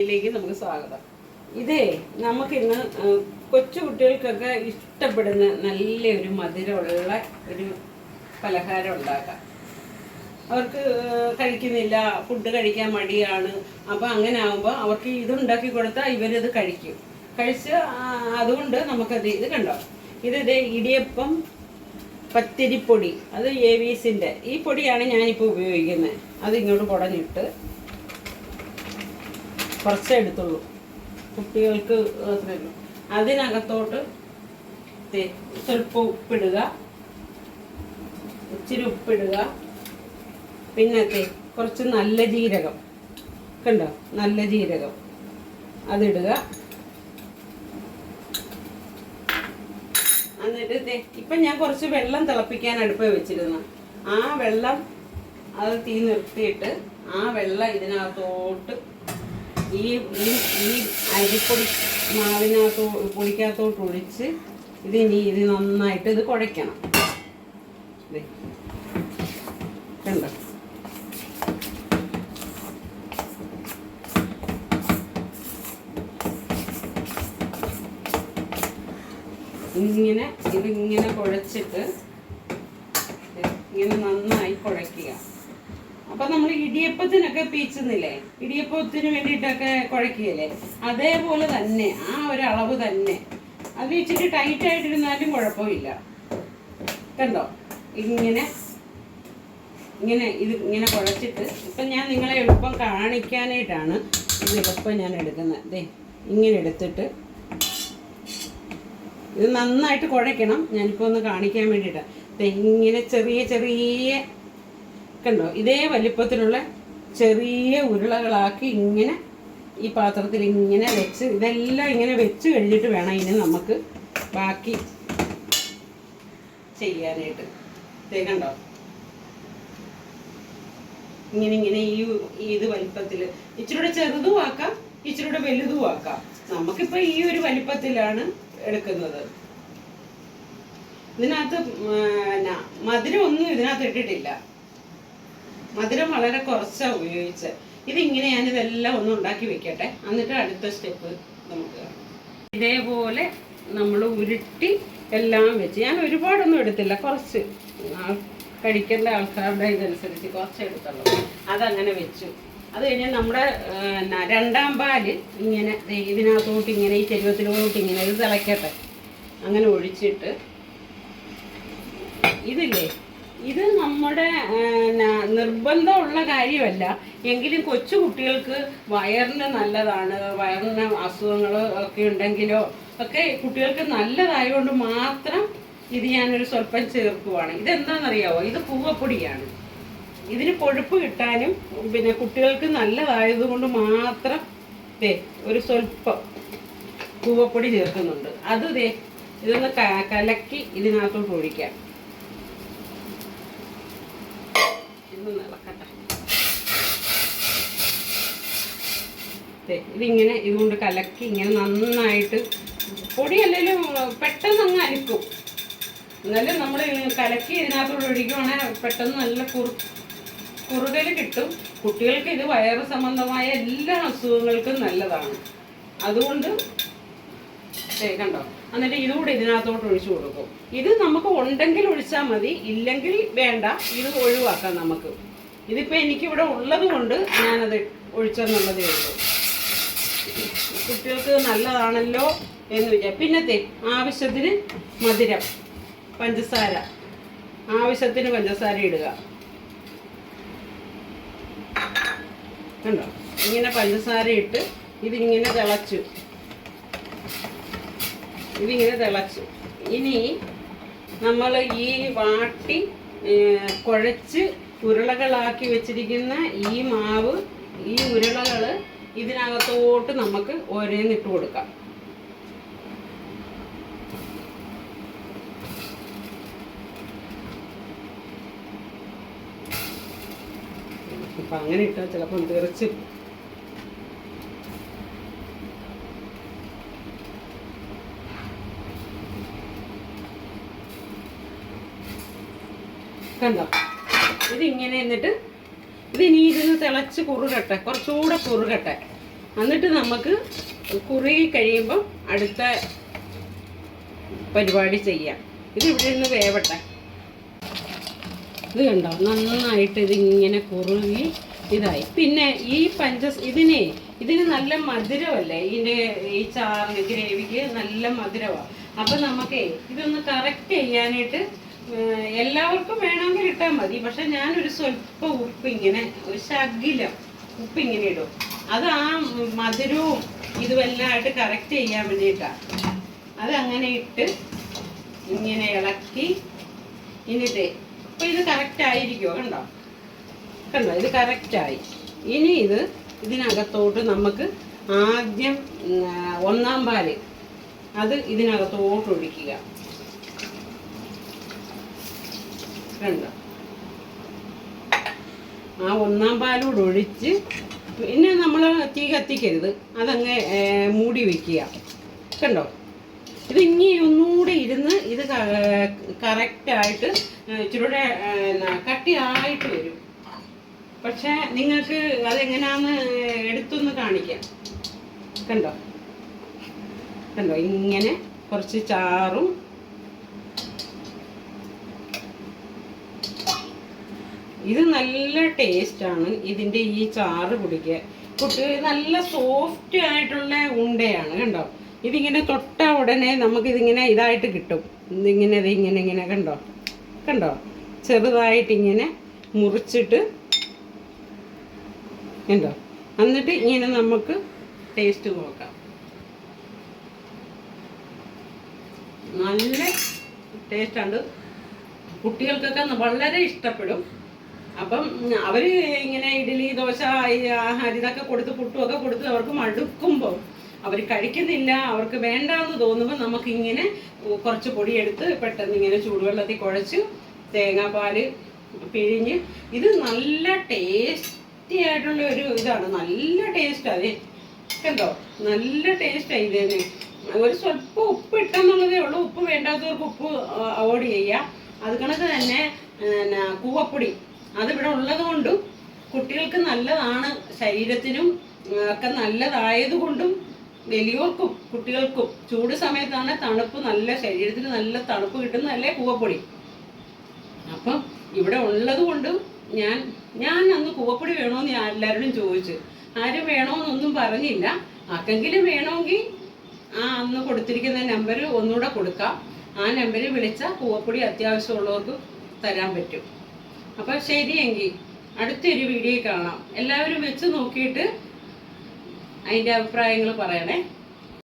ഇതിലേക്ക് നമുക്ക് സ്വാഗതം. ഇതേ നമുക്കിന്ന് കൊച്ചു കുട്ടികൾക്കൊക്കെ ഇഷ്ടപ്പെടുന്ന നല്ല ഒരു മധുരമുള്ള ഒരു പലഹാരം ഉണ്ടാക്കാം. അവർക്ക് കഴിക്കുന്നില്ല ഫുഡ് കഴിക്കാൻ മടിയാണ്. അപ്പം അങ്ങനെ ആകുമ്പോൾ അവർക്ക് ഇത് ഉണ്ടാക്കി കൊടുത്താൽ ഇവരിത് കഴിക്കും. കഴിച്ച് അതുകൊണ്ട് നമുക്കത് ഇത് കണ്ടോ? ഇത് ഇടിയപ്പം പത്തിരിപ്പൊടി. അത് എ വിസിന്റെ ഈ പൊടിയാണ് ഞാനിപ്പോൾ ഉപയോഗിക്കുന്നത്. അത് ഇങ്ങോട്ട് കുടഞ്ഞിട്ട് കുറച്ചേ എടുത്തുള്ളൂ. കുട്ടികൾക്ക് അത്രേ ഉള്ളൂ. അതിനകത്തോട്ട് സ്വല്പം ഉപ്പിടുക. ഇച്ചിരി ഉപ്പിടുക. പിന്നെ തേ കുറച്ച് നല്ല ജീരകം. കണ്ടോ? നല്ല ജീരകം. അതിടുക. എന്നിട്ട് ഇപ്പം ഞാൻ കുറച്ച് വെള്ളം തിളപ്പിക്കാൻ അടുപ്പ് വെച്ചിരുന്നു. ആ വെള്ളം അത് തീ നിർത്തിയിട്ട് ആ വെള്ളം ഇതിനകത്തോട്ട് ഈ ഈ ഈ അരിപ്പൊടി മാവിനകത്തോ പൊടിക്കകത്തോട്ട് ഒഴിച്ച് ഇത് ഇനി ഇത് നന്നായിട്ട് ഇത് കുഴയ്ക്കണം. കണ്ടോ? ഇങ്ങനെ ഇതിങ്ങനെ കുഴച്ചിട്ട് ഇങ്ങനെ നന്നായി കുഴയ്ക്കുക. അപ്പൊ നമ്മൾ ഇടിയപ്പത്തിനൊക്കെ പീച്ചുന്നില്ലേ? ഇടിയപ്പത്തിന് വേണ്ടിയിട്ടൊക്കെ കുഴക്കുകയല്ലേ? അതേപോലെ തന്നെ ആ ഒരു അളവ് തന്നെ. അത് ഇച്ചിരി ടൈറ്റ് ആയിട്ടിരുന്നാലും കുഴപ്പമില്ല. കണ്ടോ? ഇങ്ങനെ ഇങ്ങനെ ഇത് ഇങ്ങനെ കുഴച്ചിട്ട് ഇപ്പം ഞാൻ നിങ്ങളെ എളുപ്പം കാണിക്കാനായിട്ടാണ് ഇത് എളുപ്പം ഞാൻ എടുക്കുന്നത്. ദേ ഇങ്ങനെ എടുത്തിട്ട് ഇത് നന്നായിട്ട് കുഴയ്ക്കണം. ഞാനിപ്പോൾ ഒന്ന് കാണിക്കാൻ വേണ്ടിയിട്ടാണ്. ഇങ്ങനെ ചെറിയ ചെറിയ കണ്ടോ? ഇതേ വലിപ്പത്തിലുള്ള ചെറിയ ഉരുളകളാക്കി ഇങ്ങനെ ഈ പാത്രത്തിൽ ഇങ്ങനെ വെച്ച് ഇതെല്ലാം ഇങ്ങനെ വെച്ച് കഴിഞ്ഞിട്ട് വേണം ഇനി നമുക്ക് ബാക്കി ചെയ്യാനായിട്ട്. ദേ കണ്ടോ? ഇങ്ങനെ ഇങ്ങനെ ഈ ഇത് വലിപ്പത്തിൽ ഇച്ചിരൂടെ ചെറുതും ആക്കാം ഇച്ചിരൂടെ വലുതും ആക്കാം. നമുക്കിപ്പോ ഈ ഒരു വലിപ്പത്തിലാണ് എടുക്കുന്നത്. ഇതിനകത്ത് മധുരം ഒന്നും ഇതിനകത്ത് ഇട്ടിട്ടില്ല. മധുരം വളരെ കുറച്ചാണ് ഉപയോഗിച്ചത് ഇതിങ്ങനെ ഞാൻ ഇതെല്ലാം ഒന്ന് ഉണ്ടാക്കി വെക്കട്ടെ. എന്നിട്ട് അടുത്ത സ്റ്റെപ്പ് നമുക്ക്. ഇതേപോലെ നമ്മൾ ഉരുട്ടി എല്ലാം വെച്ച് ഞാൻ ഒരുപാടൊന്നും എടുത്തില്ല. കുറച്ച്. കഴിക്കേണ്ട ആൾക്കാരുടെ ഇതനുസരിച്ച് കുറച്ച് എടുത്തുള്ളൂ. അതങ്ങനെ വെച്ചു. അത് കഴിഞ്ഞ് നമ്മുടെ രണ്ടാം പാൽ ഇങ്ങനെ ഇതിനകത്തോട്ട് ഇങ്ങനെ ഈ ചെരുവത്തിലോട്ട് ഇങ്ങനെ ഇത് തിളയ്ക്കട്ടെ അങ്ങനെ ഒഴിച്ചിട്ട് ഇതില്ലേ? ഇത് നമ്മുടെ നിർബന്ധമുള്ള കാര്യമല്ല. എങ്കിലും കൊച്ചു കുട്ടികൾക്ക് വയറിന് നല്ലതാണ് വയറിന് അസുഖങ്ങൾ ഒക്കെ ഉണ്ടെങ്കിലോ ഒക്കെ കുട്ടികൾക്ക് നല്ലതായതുകൊണ്ട് മാത്രം ഇത് ഞാനൊരു സ്വല്പം ചേർക്കുവാണ്. ഇതെന്താണെന്നറിയാവോ? ഇത് പൂവപ്പൊടിയാണ്. ഇതിന് കൊഴുപ്പ് കിട്ടാനും പിന്നെ കുട്ടികൾക്ക് നല്ലതായതുകൊണ്ട് മാത്രം ദേ ഒരു സ്വല്പം പൂവപ്പൊടി ചേർക്കുന്നുണ്ട്. അത് ദേ ഇതൊന്ന് കലക്കി ഇതിനകത്തോട്ട് ഒഴിക്കാം. ഇതിങ്ങനെ ഇതുകൊണ്ട് കലക്കി ഇങ്ങനെ നന്നായിട്ട് പൊടി അല്ലെങ്കിലും പെട്ടെന്ന് അങ്ങ് അരിക്കും എന്നാലും നമ്മൾ കലക്കി ഇതിനകത്തോട് ഒഴിക്കുവാണെങ്കിൽ പെട്ടെന്ന് നല്ല കുറു കുറുകൽ കിട്ടും. കുട്ടികൾക്ക് ഇത് വയറ് സംബന്ധമായ എല്ലാ അസുഖങ്ങൾക്കും നല്ലതാണ്. അതുകൊണ്ട് കണ്ടോ? എന്നിട്ട് ഇതുകൂടെ ഇതിനകത്തോട്ട് ഒഴിച്ചു കൊടുക്കും. ഇത് നമുക്ക് ഉണ്ടെങ്കിൽ ഒഴിച്ചാൽ മതി ഇല്ലെങ്കിൽ വേണ്ട ഇത് ഒഴിവാക്കാം നമുക്ക്. ഇതിപ്പോൾ എനിക്കിവിടെ ഉള്ളത് കൊണ്ട് ഞാനത് ഒഴിച്ചെന്നുള്ളതേ ഉള്ളൂ. കുട്ടികൾക്ക് നല്ലതാണല്ലോ എന്ന് വിചാരിച്ചു പിന്നത്തെ ആവശ്യത്തിന് മധുരം പഞ്ചസാര. ആവശ്യത്തിന് പഞ്ചസാര ഇടുക. കണ്ടോ? ഇങ്ങനെ പഞ്ചസാര ഇട്ട് ഇതിങ്ങനെ തിളച്ചു ഇതിങ്ങനെ തിളച്ചു. ഇനി നമ്മൾ ഈ വാട്ടി കുഴച്ച് ഉരുളകളാക്കി വെച്ചിരിക്കുന്ന ഈ മാവ് ഈ ഉരുളകൾ ഇതിനകത്തോട്ട് നമുക്ക് ഓരോന്നിട്ട് കൊടുക്കാം. അപ്പം അങ്ങനെ ഇട്ടാൽ ചിലപ്പോൾ തെറിച്ച് കണ്ടോ? ഇതിങ്ങനെ എന്നിട്ട് ഇത് ഇനി ഇരുന്ന് തിളച്ച് കുറുകട്ടെ കുറച്ചുകൂടെ കുറുകട്ടെ. എന്നിട്ട് നമുക്ക് കുറുകി കഴിയുമ്പം അടുത്ത പരിപാടി ചെയ്യാം. ഇത് ഇവിടെ നിന്ന് വേവട്ടെ. ഇത് കണ്ടോ? നന്നായിട്ട് ഇതിങ്ങനെ കുറുകി ഇതായി. പിന്നെ ഈ പഞ്ച ഇതിനെ ഇതിന് നല്ല മധുരമല്ലേ? ഇതിന്റെ ഈ ചാറിന് ഗ്രേവിക്ക് നല്ല മധുരമാണ് അപ്പം നമുക്കേ ഇതൊന്ന് കറക്റ്റ് ചെയ്യാനായിട്ട് എല്ലാവർക്കും വേണമെങ്കിൽ ഇട്ടാൽ മതി. പക്ഷെ ഒരു സ്വല്പം ഉപ്പ് ഇങ്ങനെ ഒരു ശകിലം ഉപ്പ് ഇങ്ങനെ ഇടും. അത് ആ മധുരവും ഇതുമെല്ലാം ആയിട്ട് കറക്റ്റ് ചെയ്യാൻ വേണ്ടിയിട്ടാണ് അത് അങ്ങനെ ഇട്ട് ഇങ്ങനെ ഇളക്കി ഇനിട്ട് ഇപ്പൊ ഇത് കറക്റ്റ് ആയിരിക്കുമോ കണ്ടോ? കണ്ടോ? ഇത് കറക്റ്റായി ഇനി ഇത് ഇതിനകത്തോട്ട് നമുക്ക് ആദ്യം ഒന്നാം പാൽ അത് ഇതിനകത്തോട്ട് ഒഴിക്കുക. കണ്ടോ ആ ഒന്നാം പാലൂടെ ഒഴിച്ച് പിന്നെ നമ്മൾ തീ കത്തിക്കരുത്. അതങ്ങ് മൂടി വെക്കുക. കണ്ടോ? ഇത് ഇനി ഒന്നുകൂടി ഇരുന്ന് ഇത് കറക്റ്റായിട്ട് ഇച്ചിരൂടെ കട്ടിയായിട്ട് വരും. പക്ഷേ നിങ്ങൾക്ക് അതെങ്ങനെയാന്ന് എടുത്തൊന്ന് കാണിക്കാം. കണ്ടോ? കണ്ടോ? ഇങ്ങനെ കുറച്ച് ചാറും ഇത് നല്ല ടേസ്റ്റാണ് ഇതിന്റെ ഈ ചാറ് കുടിക്കുക കുട്ടി നല്ല സോഫ്റ്റ് ആയിട്ടുള്ള ഉണ്ടയാണ് കണ്ടോ? ഇതിങ്ങനെ തൊട്ട ഉടനെ നമുക്കിതിങ്ങനെ ഇതായിട്ട് കിട്ടും. ഇതിങ്ങനെ ഇത് ഇങ്ങനെ ഇങ്ങനെ കണ്ടോ? കണ്ടോ? ചെറുതായിട്ട് ഇങ്ങനെ മുറിച്ചിട്ട് കണ്ടോ? എന്നിട്ട് ഇങ്ങനെ നമുക്ക് ടേസ്റ്റ് നോക്കാം. നല്ല ടേസ്റ്റാണ് കുട്ടികൾക്കൊക്കെ വളരെ ഇഷ്ടപ്പെടും. അപ്പം അവർ ഇങ്ങനെ ഇഡ്ഡലി ദോശ ഇതൊക്കെ കൊടുത്ത് പുട്ടുമൊക്കെ കൊടുത്ത് അവർക്ക് മടുക്കുമ്പോൾ അവർ കഴിക്കുന്നില്ല അവർക്ക് വേണ്ടാന്ന് തോന്നുമ്പോൾ നമുക്കിങ്ങനെ കുറച്ച് പൊടിയെടുത്ത് പെട്ടെന്ന് ഇങ്ങനെ ചൂടുവെള്ളത്തിൽ കുഴച്ച് തേങ്ങാപ്പാൽ പിഴിഞ്ഞ് ഇത് നല്ല ടേസ്റ്റി ആയിട്ടുള്ള ഒരു ഇതാണ്. നല്ല ടേസ്റ്റ് അതെ കണ്ടോ? നല്ല ടേസ്റ്റാണ് ഇതിന് ഒരു സ്വല്പം ഉപ്പ് ഇട്ടെന്നുള്ളതേ ഉള്ളൂ. ഉപ്പ് വേണ്ടാത്തവർക്ക് ഉപ്പ് അവോയ്ഡ് ചെയ്യുക അത് കണക്ക് തന്നെ കൂവപ്പൊടി. അതിവിടെ ഉള്ളത് കൊണ്ടും കുട്ടികൾക്ക് നല്ലതാണ് ശരീരത്തിനും ഒക്കെ നല്ലതായതുകൊണ്ടും വലിയവർക്കും കുട്ടികൾക്കും ചൂട് സമയത്താണ് തണുപ്പ് നല്ല ശരീരത്തിന് നല്ല തണുപ്പ് കിട്ടുന്നതല്ലേ കൂവപ്പൊടി. അപ്പം ഇവിടെ ഉള്ളത് കൊണ്ടും ഞാൻ ഞാൻ അന്ന് കൂവപ്പൊടി വേണോന്ന് ഞാൻ എല്ലാവരോടും ചോദിച്ചു. ആരും വേണോന്നൊന്നും പറഞ്ഞില്ല. ആർക്കെങ്കിലും വേണമെങ്കിൽ ആ അന്ന് കൊടുത്തിരിക്കുന്ന നമ്പർ ഒന്നുകൂടെ കൊടുക്കാം. ആ നമ്പറിൽ വിളിച്ചാൽ കൂവപ്പൊടി അത്യാവശ്യമുള്ളവർക്ക് തരാൻ പറ്റും. അപ്പം ശരിയെങ്കിൽ അടുത്തൊരു വീഡിയോ കാണാം. എല്ലാവരും വെച്ച് നോക്കിയിട്ട് അതിന്റെ അഭിപ്രായങ്ങൾ പറയണേ.